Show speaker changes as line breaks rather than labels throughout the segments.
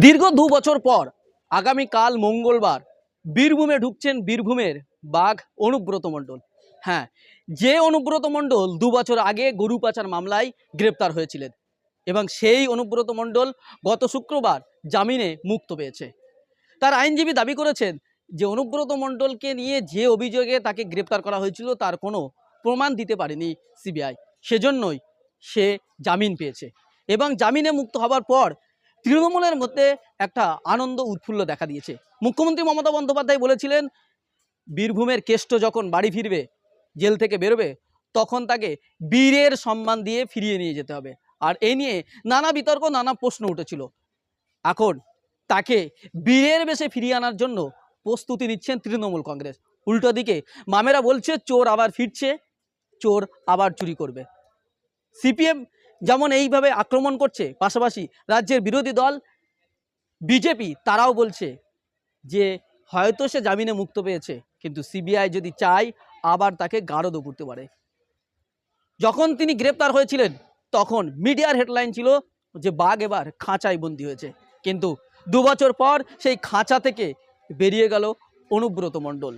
দীর্ঘ দু বছর পর আগামীকাল মঙ্গলবার বীরভূমে ঢুকছেন বীরভূমের বাঘ অনুব্রত মণ্ডল। হ্যাঁ যে অনুব্রত মণ্ডল দু বছর আগে গরু পাচার মামলায় গ্রেপ্তার হয়েছিলেন এবং সেই অনুব্রত মণ্ডল গত শুক্রবার জামিনে মুক্ত পেয়েছে। তার আইনজীবী দাবি করেছেন যে অনুব্রত মণ্ডলকে নিয়ে যে অভিযোগে তাকে গ্রেপ্তার করা হয়েছিল তার কোনো প্রমাণ দিতে পারেনি সিবিআই। সেজন্যই সে জামিন পেয়েছে এবং জামিনে মুক্ত হবার পর তৃণমূলের মধ্যে একটা আনন্দ উৎফুল্ল দেখা দিয়েছে। মুখ্যমন্ত্রী মমতা বন্দ্যোপাধ্যায় বলেছিলেন, বীরভূমের কেষ্ট যখন বাড়ি ফিরবে, জেল থেকে বেরোবে, তখন তাকে বীরের সম্মান দিয়ে ফিরিয়ে নিয়ে যেতে হবে। আর এই নিয়ে নানা বিতর্ক, নানা প্রশ্ন উঠেছিল। এখন তাকে বীরের বেশে ফিরিয়ে আনার জন্য প্রস্তুতি নিচ্ছেন তৃণমূল কংগ্রেস। উল্টো দিকে মামেরা বলছে, চোর আবার ফিরছে, চোর আবার চুরি করবে। সিপিএম যেমন এইভাবে আক্রমণ করছে, পাশাপাশি রাজ্যের বিরোধী দল, বিজেপি, তারাও বলছে যে হয়তো সে জামিনে মুক্ত পেয়েছে, কিন্তু সিবিআই যদি চায়, আবার তাকে গারদও করতে পারে। যখন তিনি গ্রেপ্তার হয়েছিলেন, তখন মিডিয়ার হেডলাইন ছিল যে বাঘ এবার খাঁচায় বন্দি হয়েছে। কিন্তু দু বছর পর সেই খাঁচা থেকে বেরিয়ে গেল অনুব্রত মণ্ডল।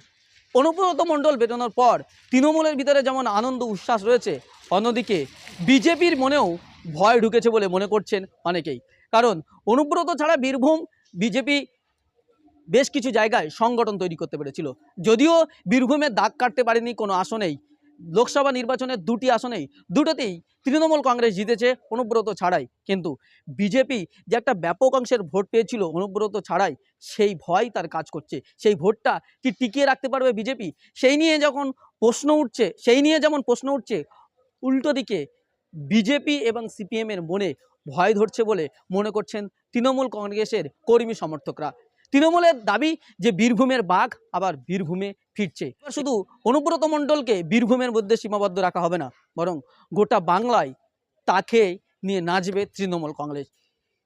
অনুব্রত মণ্ডল বেরোনোর পর তৃণমূলের ভিতরে যেমন আনন্দ, উচ্ছ্বাস রয়েছে, অন্যদিকে বিজেপির মনেও ভয় ঢুকেছে বলে মনে করছেন অনেকেই। কারণ অনুব্রত ছাড়া বীরভূম বিজেপি বেশ কিছু জায়গায় সংগঠন তৈরি করতে পেরেছিল। যদিও বীরভূমে দাগ কাটতে পারেনি কোনো আসনেই লোকসভা নির্বাচনের দুটি আসনেই দুটোতেই তৃণমূল কংগ্রেস জিতেছে অনুব্রত ছাড়াই। কিন্তু বিজেপি যে একটা ব্যাপক অংশের ভোট পেয়েছিল অনুব্রত ছাড়াই, সেই ভয় তার কাজ করছে। সেই ভোটটা কি টিকিয়ে রাখতে পারবে বিজেপি? সেই নিয়ে যখন প্রশ্ন উঠছে, সেই নিয়ে যেমন প্রশ্ন উঠছে, উল্টো দিকে বিজেপি এবং সিপিএমের মনে ভয় ধরছে বলে মনে করছেন তৃণমূল কংগ্রেসের কর্মী সমর্থকরা। তৃণমূলের দাবি যে বীরভূমের বাঘ আবার বীরভূমে ফিরছে। শুধু অনুব্রত মণ্ডলকে বীরভূমের মধ্যে সীমাবদ্ধ রাখা হবে না, বরং গোটা বাংলায় তাকে নিয়ে নাচবে তৃণমূল কংগ্রেস।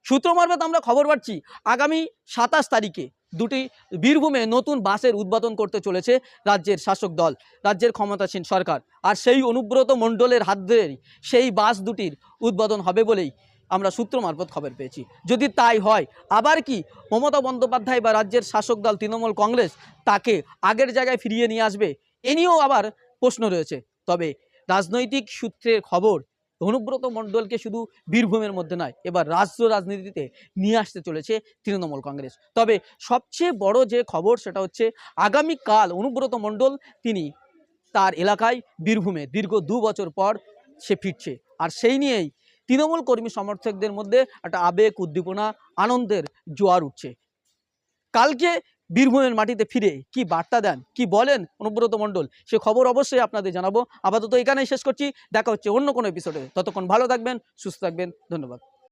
সূত্র মারফত আমরা খবর পাচ্ছি, আগামী সাতাশ তারিখে দুটি বীরভূমে নতুন বাসের উদ্বোধন করতে চলেছে রাজ্যের শাসক দল, রাজ্যের ক্ষমতাসীন সরকার। আর সেই অনুব্রত মণ্ডলের হাত ধরেই সেই বাস দুটির উদ্বোধন হবে বলেই আমরা সূত্র মারফত খবর পেয়েছি। যদি তাই হয়, আবার কি মমতা বন্দ্যোপাধ্যায় বা রাজ্যের শাসক দল তৃণমূল কংগ্রেস তাকে আগের জায়গায় ফিরিয়ে নিয়ে আসবে? এ নিয়েও আবার প্রশ্ন রয়েছে। তবে রাজনৈতিক সূত্রের খবর অনুব্রত মণ্ডলকে শুধু বীরভূমের মধ্যে নয়, এবার রাজ্য রাজনীতিতে নিয়ে আসতে চলেছে তৃণমূল কংগ্রেস। তবে সবচেয়ে বড় যে খবর সেটা হচ্ছে, আগামীকাল অনুব্রত মণ্ডল তিনি তার এলাকায় বীরভূমে দীর্ঘ দু বছর পর সে ফিরছে। আর সেই নিয়েই তৃণমূল কর্মী সমর্থকদের মধ্যে একটা আবেগ, উদ্দীপনা, আনন্দের জোয়ার উঠছে। কালকে বীরভূমের মাটিতে ফিরে কি বার্তা দেন, কি বলেন অনুব্রত মণ্ডল? সে খবর অবশ্যই আপনাদের জানাব। আপাতত এখানেই শেষ করছি। দেখা হচ্ছে অন্য কোনো এপিসোডে ততক্ষণ ভালো থাকবেন, সুস্থ থাকবেন। ধন্যবাদ।